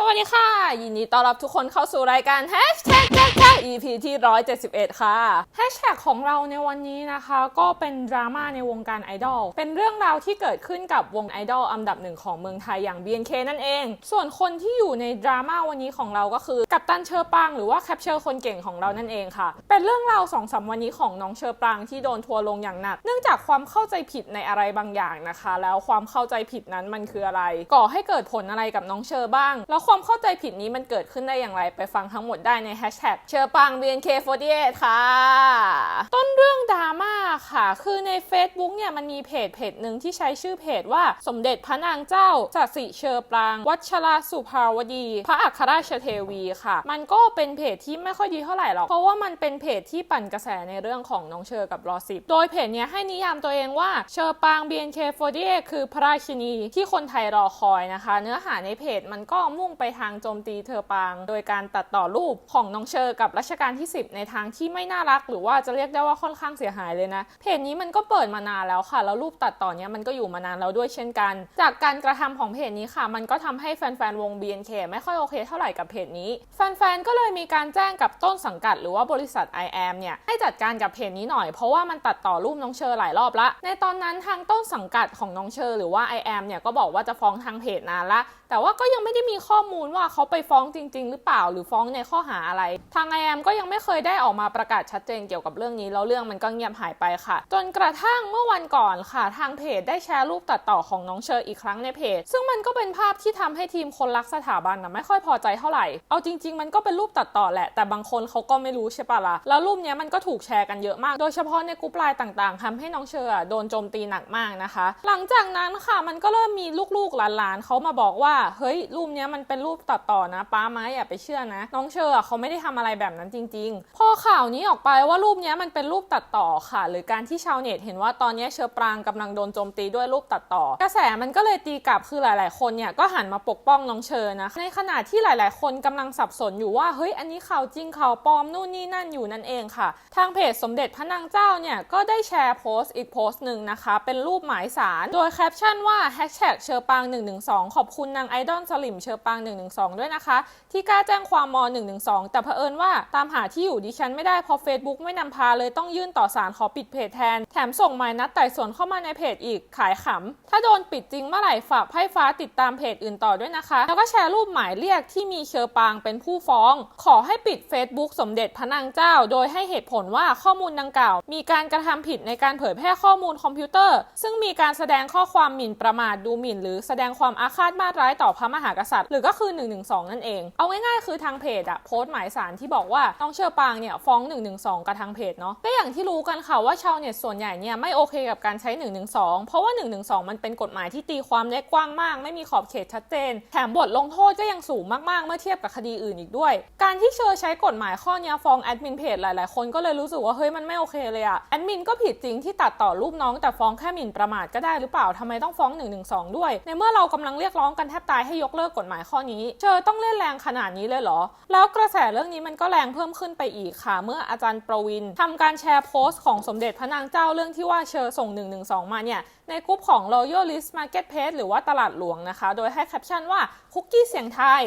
สวัสดีค่ะ ยินดีต้อนรับทุกคนเข้าสู่รายการ Hashtag แท็กแท็ก EP ที่ 171 ค่ะ Hashtag ของเราในวันนี้นะคะ ก็เป็นดราม่าในวงการไอดอล เป็นเรื่องราวที่เกิดขึ้นกับวงไอดอลอันดับหนึ่งของเมืองไทยอย่าง BNK นั่นเอง ส่วนคนที่อยู่ในดราม่าวันนี้ของเราก็คือ กัปตันเชอร์ปางหรือว่าแคปเชอร์คนเก่งของเรานั่นเองค่ะ เป็นเรื่องราวสองสามวันนี้ของน้องเชอร์ปางที่โดนทัวร์ลงอย่างหนัก เนื่องจากความเข้าใจผิดในอะไรบางอย่างนะคะ แล้วความเข้าใจผิดนั้นมันคืออะไร ก่อให้เกิดผลอะไรกับน้องเชอร์บ้างแล้วความเข้าใจผิดนี้มันเกิดขึ้นได้อย่างไรไปฟังทั้งหมดได้ในแฮชแท็กเชอร์ปาง BNK48 ค่ะ ต้นเรื่องดราม่าค่ะ คือใน Facebook เนี่ยมันมีเพจเพจหนึ่งที่ใช้ชื่อเพจว่าสมเด็จพระนางเจ้าจัสิเชอร์ปราง วัชราสุภาวดี พระอัครราชเทวีค่ะ มันก็เป็นเพจที่ไม่ค่อยดีเท่าไหร่หรอก เพราะว่ามันเป็นเพจที่ปั่นกระแสในเรื่องของน้องเชอร์กับรอสิบโดยเพจเนี้ยให้นิยามตัวเองว่าเชอร์ปาง BNK48 คือพระราชินีที่คนไทยรอคอยนะคะ เนื้อหาในเพจมันก็มุ่งไปทางโจมตีเธอปาง โดยการตัดต่อรูปของน้องเชอร์กับรัชกาลที่ 10 ในทางที่ไม่น่ารัก หรือว่าจะเรียกได้ว่าค่อนข้างเสียหายเลยนะ เพจนี้มันก็เปิดมานานแล้วค่ะ แล้วรูปตัดต่อเนี้ยมันก็อยู่มานานแล้วด้วยเช่นกัน จากการกระทำของเพจนี้ค่ะ มันก็ทำให้แฟนๆวง BNK ไม่ค่อยโอเคเท่าไหร่กับเพจนี้ แฟนๆก็เลยมีการแจ้งกับต้นสังกัด หรือว่าบริษัท I am เนี่ยให้จัดการกับเพจนี้หน่อยเพราะว่ามันตัดต่อรูปน้องเชอร์หลายรอบละในตอนนั้นทางต้นสังกัดของน้องเชอร์หรือว่า I am เนี่ยก็บอกว่าจะฟ้องทางเพจนานละ แต่ว่าก็ยังไม่ได้มีข้อมูลว่าเขาไปฟ้องจริง ๆ หรือเปล่าหรือฟ้องในข้อหาอะไร ทาง I am ก็ยังไม่เคยได้ออกมาประกาศชัดเจนเกี่ยวกับเรื่องนี้แล้วเรื่องมันก็เงียบหายไปค่ะ จนกระทั่งเมื่อวันก่อนค่ะ ทางเพจได้แชร์รูปตัดต่อของน้องเชอร์อีกครั้งในเพจ ซึ่งมันก็เป็นภาพที่ทำให้ทีมคนรักสถาบันนะไม่ค่อยพอใจเท่าไหร่ เอาจริง ๆ มันก็เป็นรูปตัดต่อแหละ แต่บางคนเขาก็ไม่รู้ใช่ปะละ่ะ แล้วรูปเนี้ยมันก็ถูกแชร์กันเยอะมาก โดยเฉพาะในกลุ่มไลน์ต่างๆทำให้น้องเชอร์โดนโจมตีหนักมากนะคะ หลังจากนั้นค่ะมันก็เริ่มมีลูกๆหลานๆเขามาบอกว่าเฮ้ยรูปเนี้ยมันเป็นรูปตัดต่อนะป้าไมาอย่าไปเชื่อนะ น้องเชอร์เขาไม่ได้ทำอะไรแบบนั้นจริง ๆ พอข่าวนี้ออกไปว่ารูปเนี้ยมันเป็นรูปตัดต่อค่ะ หรือการที่ชาวเน็ตเห็นว่าตอนนี้เชอร์ปรางกำลังโดนโจมตีด้วยรูปตัดต่อ กระแสมันก็เลยตีกลับคือหลาย ๆ คนเนี่ยก็หันมาปกป้องน้องเชอร์นะในขณะที่หลาย ๆ คนกำลังสับสนอยู่ว่าเฮ้ยอันนี้ข่าวจริงข่าวปลอมนู่นนี่นั่นอยู่นั่นเองค่ะ ทางเพจสมเด็จพระนางเจ้าเนี่ยก็ได้แชร์โพสต์อีกโพสต์หนึ่งนะคะ เป็นรูปหมายสาร โดยแคปชั่นว่า hashtag เชอปาง112 ขอบคุณนางไอดอลสลิมเชอปาง112 ด้วยนะคะ ที่กล้าแจ้งความม 112 แต่เผอิญว่าตามหาที่อยู่ดิฉันไม่ได้เพราะ Facebook ไม่นำพาเลยต้องยื่นต่อศาลขอปิดเพจแทน แถมส่งหมายนัดไต่สวนเข้ามาในเพจอีกขายขำ ถ้าโดนปิดจริงเมื่อไหร่ฝากไพ่ฟ้าติดตามเพจอื่นต่อด้วยนะคะ แล้วก็แชร์รูปหมายเรียกที่มีเชอปางเป็นผู้ฟ้อง ขอให้ปิด Facebook สมเด็จพระนางเจ้า โดยให้เหตุผลว่าข้อมูลดังกล่าว มีการกระทำผิดในการเผยแพร่ข้อมูลคอมพิวเตอร์ ซึ่งมีการแสดงข้อความหมิ่นประมาทดูหมิ่น หรือแสดงความอาฆาตมาร้ายต่อพระมหากษัตริย์ หรือก็คือ 112 นั่นเอง เอาง่ายๆ คือทางเพจอะโพสต์หมายสารที่บอกว่าน้องเชอปางเนี่ยฟ้อง 112 กับทางเพจเนาะก็อย่างที่รู้กันค่ะว่าชาวเน็ตส่วนใหญ่เนี่ยไม่โอเคกับการใช้ 112 เพราะว่า 112 มันเป็นกฎหมายที่ตีความได้กว้างมาก ไม่มีขอบเขตชัดเจน แถมบทลงโทษก็ยังสูงมากๆ เมื่อเทียบกับคดีอื่นอีกด้วย การที่เชอใช้กฎหมายข้อเนี้ยฟ้องแอดมินเพจหลายๆ คนก็เลยรู้สึกว่าเฮ้ยมันไม่โอเคเลยอะแอดมินก็ผิดจริงที่ตัดต่อรูปน้องแต่ฟ้องแค่หมิ่นประมาทก็ได้หรือเปล่าทำไมต้องฟ้อง 112 ด้วย ในเมื่อเรากำลังเรียกร้องกันแทบตายให้ยกเลิกกฎหมายข้อนี้ เชอต้องเล่นแรงขนาดนี้เลยเหรอ แล้วกระแสเรื่องนี้มันก็แรงเพิ่มขึ้นไปอีกค่ะ เมื่ออาจารย์ประวินทำการแชร์โพสต์ของสมเด็จพระนางเจ้าเรื่องที่ว่าเชอส่ง 112 มาเนี่ย ในกลุ่มของ Royal List Marketplace หรือว่าตลาดหลวงนะคะ โดยให้แคปชั่นว่าคุกกี้เสียงไทย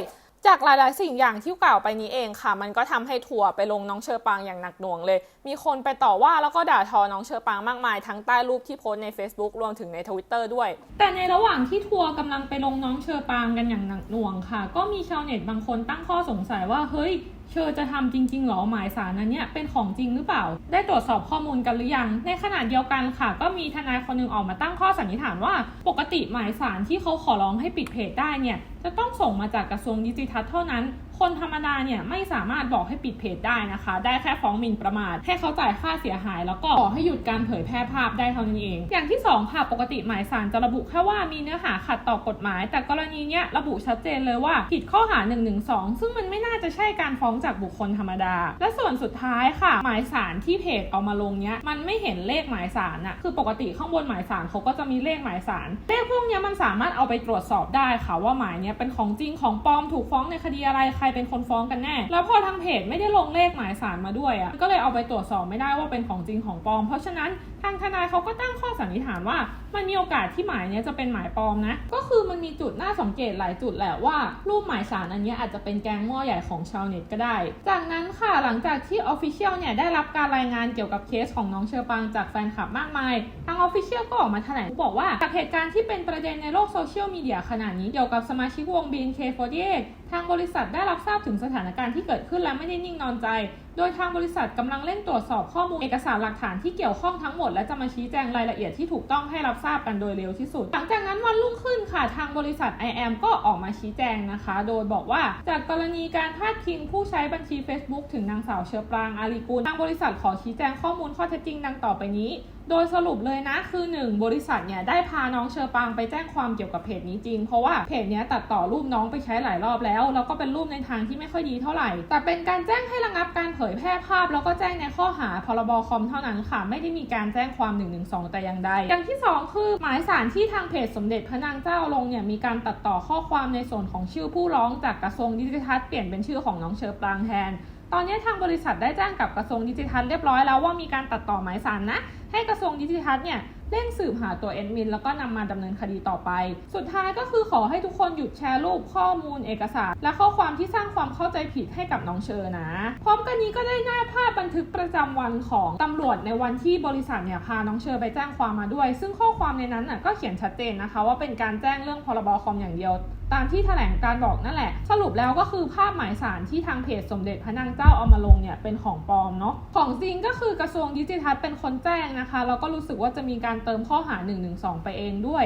จากหลายๆสิ่งอย่างที่กล่าวไปนี้เองค่ะ มันก็ทำให้ทัวร์ไปลงน้องเชอปางอย่างหนักหน่วงเลย มีคนไปต่อว่าแล้วก็ด่าทอน้องเชอปางมากมาย ทั้งใต้รูปที่โพสใน Facebook รวมถึงในทวิตเตอร์ด้วย แต่ในระหว่างที่ทัวร์กำลังไปลงน้องเชอปางกันอย่างหนักหน่วงค่ะ ก็มีชาวเน็ตบางคนตั้งข้อสงสัยว่าเฮ้ย เชอจะทำจริงๆหรอหมายสารนั้นเนี่ยเป็นของจริงหรือเปล่า ได้ตรวจสอบข้อมูลกันหรือยัง ในขณะเดียวกันค่ะ ก็มีทนายคนหนึงออกมาตั้งข้อสันนิษฐานว่า ปกติหมายสารที่เขาขอร้องให้ปิดเพจได้เนี่ยจะต้องส่งมาจากกระทรวงดิจิทัลเท่านั้น คนธรรมดาเนี่ยไม่สามารถบอกให้ปิดเพจได้นะคะ ได้แค่ฟ้องหมิ่นประมาท ให้เขาจ่ายค่าเสียหาย แล้วก็ขอให้หยุดการเผยแพร่ภาพได้เท่านั้นเอง อย่างที่สองค่ะปกติหมายสารจะระบุแค่ว่ามีเนื้อหาขัดต่อกฎหมาย แต่กรณีเนี้ยระบุชัดเจนเลยว่าผิดข้อหา112ซึ่งมันไม่น่าจะใช่การฟ้องจากบุคคลธรรมดา และส่วนสุดท้ายค่ะ หมายสารที่เพจเอามาลงเนี้ยมันไม่เห็นเลขหมายสารอะคือปกติข้างบนหมายสารเขาก็จะมีเลขหมายสารเลขพวกเนี้ยมันสามารถเอาไปตรวจสอบได้ค่ะว่าหมายเนี้ยเป็นของจริงของปลอมถูกฟ้องในคดีอะไรใครเป็นคนฟ้องกันแน่ แล้วพอทางเพจไม่ได้ลงเลขหมายสารมาด้วยอะก็เลยเอาไปตรวจสอบไม่ได้ว่าเป็นของจริงของปลอม เพราะฉะนั้น ทางทนายเขาก็ตั้งข้อสันนิษฐานว่า มันมีโอกาสที่หมายเนี้ยจะเป็นหมายปลอมนะ ก็คือมันมีจุดน่าสังเกตหลายจุดแหละว่า รูปหมายสารอันนี้อาจจะเป็นแกงหม้อใหญ่ของชาวเน็ตก็ได้ จากนั้นค่ะหลังจากที่ Official เนี่ยได้รับการรายงานเกี่ยวกับเคสของน้องเชอปางจากแฟนคลับมากมาย ทาง Official ก็ออกมาแถลงบอกว่าจากเหตุการณ์ที่เป็นประเด็นในโลกโซเชียลมีเดียขนาดนี้เกี่ยวกับสมาชิกวง BNK48 ทางบริษัทได้รับทราบถึงสถานการณ์ที่เกิดขึ้นและไม่ได้นิ่งนอนใจโดยทางบริษัทกำลังเร่งตรวจสอบข้อมูลเอกสารหลักฐานที่เกี่ยวข้องทั้งหมด และจะมาชี้แจงรายละเอียดที่ถูกต้องให้รับทราบกันโดยเร็วที่สุด หลังจากนั้นวันรุ่งขึ้นค่ะทางบริษัท IM ก็ออกมาชี้แจงนะคะ โดยบอกว่าจากกรณีการพาดพิงผู้ใช้บัญชี Facebook ถึงนางสาวเชอปรางอาลีกุลทางบริษัทขอชี้แจงข้อมูลข้อเท็จจริงดังต่อไปนี้ โดยสรุปเลยนะคือ 1 บริษัทเนี่ยได้พาน้องเชอปางไปแจ้งความเกี่ยวกับเพจนี้จริง เพราะว่าเพจเนี้ยตัดต่อรูปน้องไปใช้หลายรอบแล้ว แล้วก็เป็นรูปในทางที่ไม่ค่อยดีเท่าไหร่ แต่เป็นการแจ้งให้ระงับการเผยแพร่ภาพ แล้วก็แจ้งในข้อหาพรบคอมเท่านั้นค่ะ ไม่ได้มีการแจ้งความ1นึแต่อย่างใด อย่างที่ 2 คือหมายสารที่ทางเพจสมเด็จพระนางเจ้าลงเนี่ยมีการตัดต่อข้อความในส่วนของชื่อผู้ร้องจากกระทรวงดิจิทัลเปลี่ยนเป็นชื่อของน้องเชอปรางแทน ตอนนี้ทางบริษัทได้แจ้งกับกระทรวงดิจิทัลเรียบร้อยแล้วว่ามีการตัดต่อหมายสารนะ ให้กระทรวงดิจิทัลเนี่ยเร่งสืบหาตัวเอ็ดมินแล้วก็นำมาดำเนินคดีต่อไป สุดท้ายก็คือขอให้ทุกคนหยุดแชร์รูปข้อมูลเอกสาร และข้อความที่สร้างความเข้าใจผิดให้กับน้องเชอนะ พร้อมกันนี้ก็ได้หน้าภาพบันทึกประจำวันของตำรวจในวันที่บริษัทเนี่ยพาน้องเชอไปแจ้งความมาด้วย ซึ่งข้อความในนั้นน่ะก็เขียนชัดเจนนะคะ ว่าเป็นการแจ้งเรื่องพรบคอมอย่างเดียว ตามที่แถลงการบอกนั่นแหละ สรุปแล้วก็คือภาพหมายสารที่ทางเพจสมเด็จพระนางเจ้าเอามาลงเนี่ยเป็นของปลอมเนาะของจริงก็คือกระทรวงดิจิทัลเป็นคนแจ้งนะคะแล้วก็รู้สึกว่าจะมีการเติมข้อหา1นึไปเองด้วย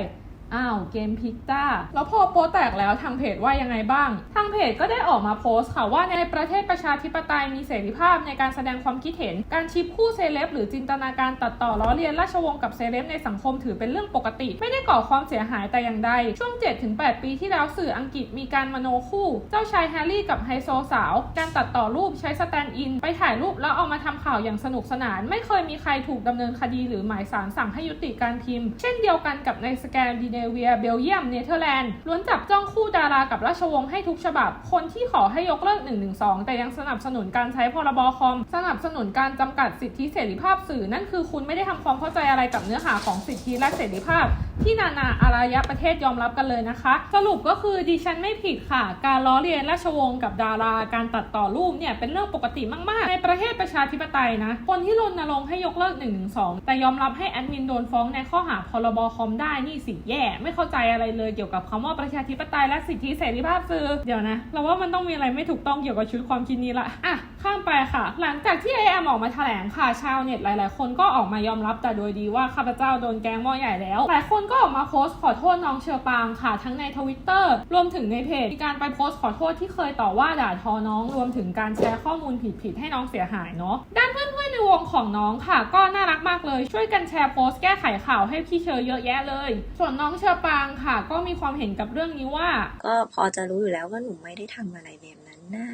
อ้าวเกมพิกจ้า แล้วพอโป๊แตกแล้วทางเพจว่ายังไงบ้าง ทางเพจก็ได้ออกมาโพสต์ค่ะว่าในประเทศประชาธิปไตยมีเสรีภาพในการแสดงความคิดเห็น การชิปคู่เซเลบหรือจินตนาการตัดต่อล้อเลียนราชวงศ์กับเซเลบในสังคมถือเป็นเรื่องปกติ ไม่ได้ก่อความเสียหายแต่อย่างใด ช่วง 7-8 ปีที่แล้วสื่ออังกฤษมีการมโนคู่ เจ้าชายแฮร์รี่กับไฮโซสาว การตัดต่อรูปใช้สแตนด์อิน ไปถ่ายรูปแล้วเอามาทำข่าวอย่างสนุกสนาน ไม่เคยมีใครถูกดำเนินคดีหรือหมายสารสั่งให้ยุติการพิมพ์ เช่นเดียวกันกับในสแกนดิเนเวีย เบลเยียม เนเธอร์แลนด์ ล้วนจับจ้องคู่ดารากับราชวงศ์ให้ทุกฉบับ คนที่ขอให้ยกเลิก 112 แต่ยังสนับสนุนการใช้พรบคอม สนับสนุนการจำกัดสิทธิเสรีภาพสื่อ นั่นคือคุณไม่ได้ทำความเข้าใจอะไรกับเนื้อหาของสิทธิและเสรีภาพ ที่นานาอารยประเทศยอมรับกันเลยนะคะ สรุปก็คือดิฉันไม่ผิดค่ะ การล้อเลียนราชวงศ์กับดารา การตัดต่อรูปเนี่ยเป็นเรื่องปกติมาก ๆ ในประเทศประชาธิปไตยนะ คนที่รณรงค์ให้ยกเลิก112แต่ยอมรับให้แอดมินโดนฟ้องในข้อหาพรบคอมได้นี่สิแย่ ไม่เข้าใจอะไรเลยเกี่ยวกับคำว่าประชาธิปไตยและสิทธิเสรีภาพสื่อเดี๋ยวนะเราว่ามันต้องมีอะไรไม่ถูกต้องเกี่ยวกับชุดความคิดนี้ละอะข้ามไปค่ะ หลังจากที่ไอแอมออกมาแถลงค่ะชาวเน็ตหลาย ๆ คนก็ออกมายอมรับแต่โดยดีว่าข้าพเจ้าโดนแกงหม้อใหญ่แล้วหลายคนก็ออกมาโพสต์ขอโทษน้องเชอปางค่ะ ทั้งในทวิตเตอร์รวมถึงในเพจมีการไปโพสต์ขอโทษที่เคยต่อว่าด่าทอน้องรวมถึงการแชร์ข้อมูลผิดๆให้น้องเสียหายเนาะด้านเพื่อนๆในวงของน้องค่ะ ก็น่ารักมากเลยช่วยกันแชร์โพสต์แก้ไขข่าวให้พี่เชอเยอะแยะเลย ส่วนน้องเชอปางค่ะ ก็มีความเห็นกับเรื่องนี้ว่า ก็พอจะรู้อยู่แล้วว่าหนูไม่ได้ทำอะไรแบบนั้นนะ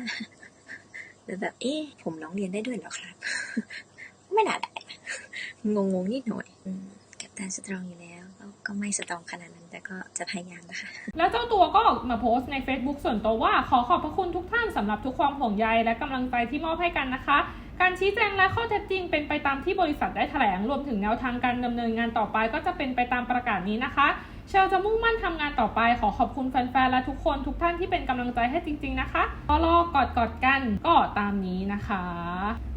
แต่แบบเอ๊ะผมร้องเรียนได้ด้วยเหรอครับ ไม่น่าได้งงงๆนิดหน่อยกับตาสตรองอยู่แล้ว ก็ไม่สตรองขนาดนั้นแต่ก็จะพยายามนะคะ แล้วเจ้าตัวก็ออกมาโพสต์ใน Facebook ส่วนตัวว่าขอขอบพระคุณทุกท่านสำหรับทุกความห่วงใยและกำลังใจที่มอบให้กันนะคะ การชี้แจงและข้อเท็จจริงเป็นไปตามที่บริษัทได้แถลงรวมถึงแนวทางการดำเนินงานต่อไปก็จะเป็นไปตามประกาศนี้นะคะ เชลจะมุ่งมั่นทำงานต่อไปขอขอบคุณแฟนๆและทุกคนทุกท่านที่เป็นกำลังใจให้จริง ๆนะคะก็รอกอดกอดๆกันก็ตามนี้นะคะ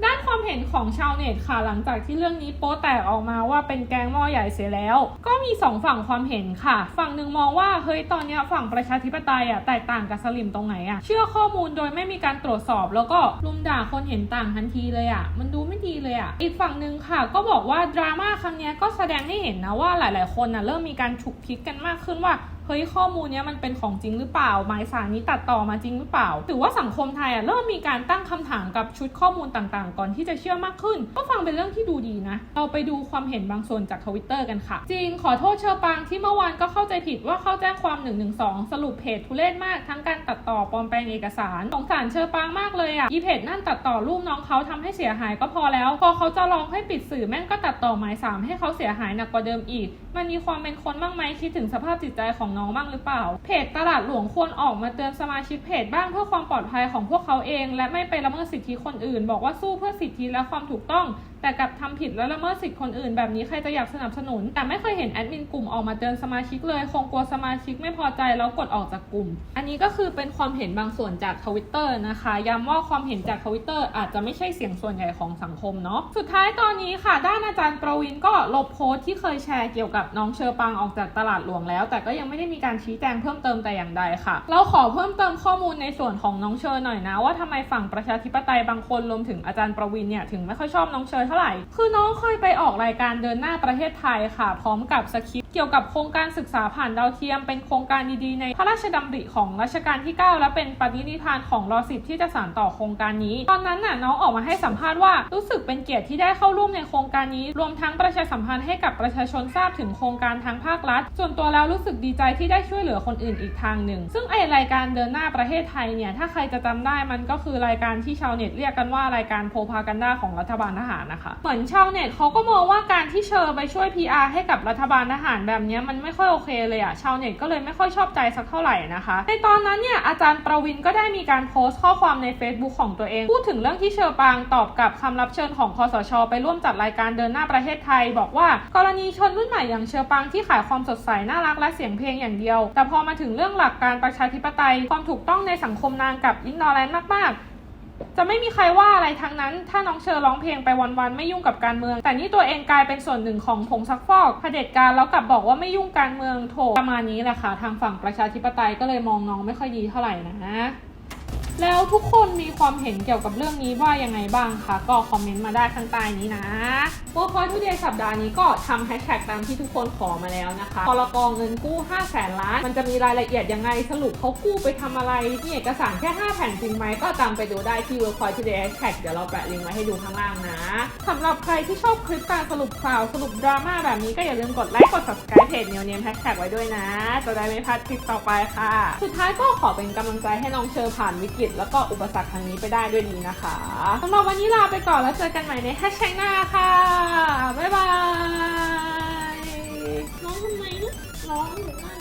ด้านความเห็นของชาวเน็ตค่ะหลังจากที่เรื่องนี้โป๊แตกออกมาว่าเป็นแกงหม้อใหญ่เสียแล้ว ก็มีสองฝั่งความเห็นค่ะ ฝั่งหนึ่งมองว่าเฮ้ยตอนเนี้ยฝั่งประชาธิปไตยอะแตกต่างกับสลิมตรงไหนอะเชื่อข้อมูลโดยไม่มีการตรวจสอบ แล้วก็ลุมด่าคนเห็นต่างทันทีเลยอะมันดูไม่ดีเลยอะอีกฝั่งหนึ่งค่ะ ก็บอกว่าดราม่าครั้งเนี้ยก็แสดงให้เห็นนะว่าหลาย ๆ คนน่ะเริ่มมีการฉุกคิดกันมากขึ้นว่า เฮ้ยข้อมูลเนี้ยมันเป็นของจริงหรือเปล่า หมายสารนี้ตัดต่อมาจริงหรือเปล่าถือว่าสังคมไทยอะเริ่มมีการตั้งคำถามกับชุดข้อมูลต่างๆ ก่อนที่จะเชื่อมากขึ้น ก็ฟังเป็นเรื่องที่ดูดีนะ เราไปดูความเห็นบางส่วนจากทวิตเตอร์กันค่ะ จริงขอโทษเชอปางที่เมื่อวานก็เข้าใจผิดว่าเข้าแจ้งความ 112 สรุปเพจทุเรศมากทั้งการตัดต่อปลอมแปลงเอกสารสงสารเชอปางมากเลยอะอีเพจนั่นตัดต่อรูปน้องเขาทำให้เสียหายก็พอแล้ว พอเขาจะลองให้ปิดสื่อแม่งก็ตัดต่อหมายสามให้เขาเสียหายหนักกว่าเดิมอีก มันมีความเป็นคนบ้างไหมคิดถึงสภาพจิตใจของน้องบ้างหรือเปล่า เพจตลาดหลวงควรออกมาเตือนสมาชิกเพจบ้างเพื่อความปลอดภัยของพวกเขาเอง และไม่ไปละเมิดสิทธิคนอื่น บอกว่าสู้เพื่อสิทธิและความถูกต้อง แต่กลับทำผิดและละเมิดสิทธิคนอื่นแบบนี้ใครจะอยากสนับสนุน แต่ไม่เคยเห็นแอดมินกลุ่มออกมาเตือนสมาชิกเลย คงกลัวสมาชิกไม่พอใจแล้วกดออกจากกลุ่ม อันนี้ก็คือเป็นความเห็นบางส่วนจากทวิตเตอร์นะคะย้ำว่าความเห็นจากทวิตเตอร์อาจจะไม่ใช่เสียงส่วนใหญ่ของสังคมเนาะสุดท้ายตอนนี้ค่ะ ด้านอาจารย์ประวินก็ลบโพสต์ที่เคยแชร์เกี่ยวกับน้องเชอปังออกจากตลาดหลวงแล้ว แต่ก็ยังไม่ได้มีการชี้แจงเพิ่มเติมแต่อย่างใดค่ะ เราขอเพิ่มเติมข้อมูลในส่วนของน้องเชอหน่อยนะ ว่าทำไมฝั่งประชาธิปไตยบางคนรวมถึงอาจารย์ประวินเนี่ยถึงไม่ค่อยชอบน้องเชอเท่าไหร่ คือน้องเคยไปออกรายการเดินหน้าประเทศไทยค่ะ พร้อมกับสคริปต์เกี่ยวกับโครงการศึกษาผ่านดาวเทียม เป็นโครงการดีๆในพระราชดำริของรัชกาลที่ 9 และเป็นปฏินิพานของรอสิบที่จะสานต่อโครงการนี้ ตอนนั้นน่ะน้องออกมาให้สัมภาษณ์ว่ารู้สึกเป็นเกียรติที่ได้เข้าร่วมในโครงการนี้ รวมทั้งประชาสัมพันธ์ให้กับประชาชนทราบถึงโครงการทางภาครัฐ ส่วนตัวแล้วรู้สึกดีใจที่ได้ช่วยเหลือคนอื่นอีกทางหนึ่ง ซึ่งไอรายการเดินหน้าประเทศไทยเนี่ยถ้าใครจะจำได้มันก็คือรายการที่ชาวเน็ตเรียกกันว่ารายการโพพากันดาของรัฐบาลทหารนะคะเหมือนชาวเน็ตเขาก็มองว่าการที่เชอไปช่วย PR ให้กับรัฐบาลทหารแบบนี้มันไม่ค่อยโอเคเลยอะชาวเน็ตก็เลยไม่ค่อยชอบใจสักเท่าไหร่นะคะ ในตอนนั้นเนี่ยอาจารย์ประวินก็ได้มีการโพสต์ข้อความใน Facebook ของตัวเอง พูดถึงเรื่องที่เชอปางตอบกับคำรับเชิญของคอสช ไปร่วมจัดรายการเดินหน้าประเทศไทย บอกว่า กรณีชนรุ่นใหม่อย่างเชอปางที่ขายความสดใสน่ารักและเสียงเพลงอย่างเดียว แต่พอมาถึงเรื่องหลักการประชาธิปไตยความถูกต้องในสังคมนางกับอินนอแลนด์มากๆ จะไม่มีใครว่าอะไรทั้งนั้น ถ้าน้องเชอร้องเพลงไปวันๆไม่ยุ่งกับการเมือง แต่นี่ตัวเองกลายเป็นส่วนหนึ่งของผงซักฟอกเผด็จการแล้วกลับบอกว่าไม่ยุ่งการเมืองโถประมาณนี้แหละค่ะทางฝั่งประชาธิปไตยก็เลยมองน้องไม่ค่อยดีเท่าไหร่นะ แล้วทุกคนมีความเห็นเกี่ยวกับเรื่องนี้ว่ายังไงบ้างคะก็คอมเมนต์มาได้ข้างใต้นี้นะโวคอยทุเดย์สัปดาห์นี้ก็ทำแฮชแท็กตามที่ทุกคนขอมาแล้วนะคะพรกองเงินกู้ 5 0 0แสนล้าน มันจะมีรายละเอียดยังไงสรุปเขากู้ไปทำอะไรมีเอกสารแค่ 5 แผ่นจริงไหมก็ตามไปดูได้ที่ Workpoint Today Hashtag เดี๋ยวเราแปะลิงก์ไว้ให้ดูข้างล่างนะสำหรับใครที่ชอบคลิปการสรุปข่าวสรุปดราม่าแบบนี้ก็อย่าลืมกดไลค์กด subscribe เพจ New Name Hashtag ไว้ด้วยนะ จะได้ไม่พลาดคลิปต่อไปค่ะ สุดท้ายก็ขอเป็นกำลังใจให้น้องเชอผ่านวิกฤตจแล้วก็อุปสรรคทางนี้ไปได้ด้วยดีนะคะสำหรับวันนี้ลาไปก่อนแล้วเจอกันใหม่ในแฮชแท็กหน้าค่ะ บ๊ายบาย ร้องทำไมนะร้องหรือว่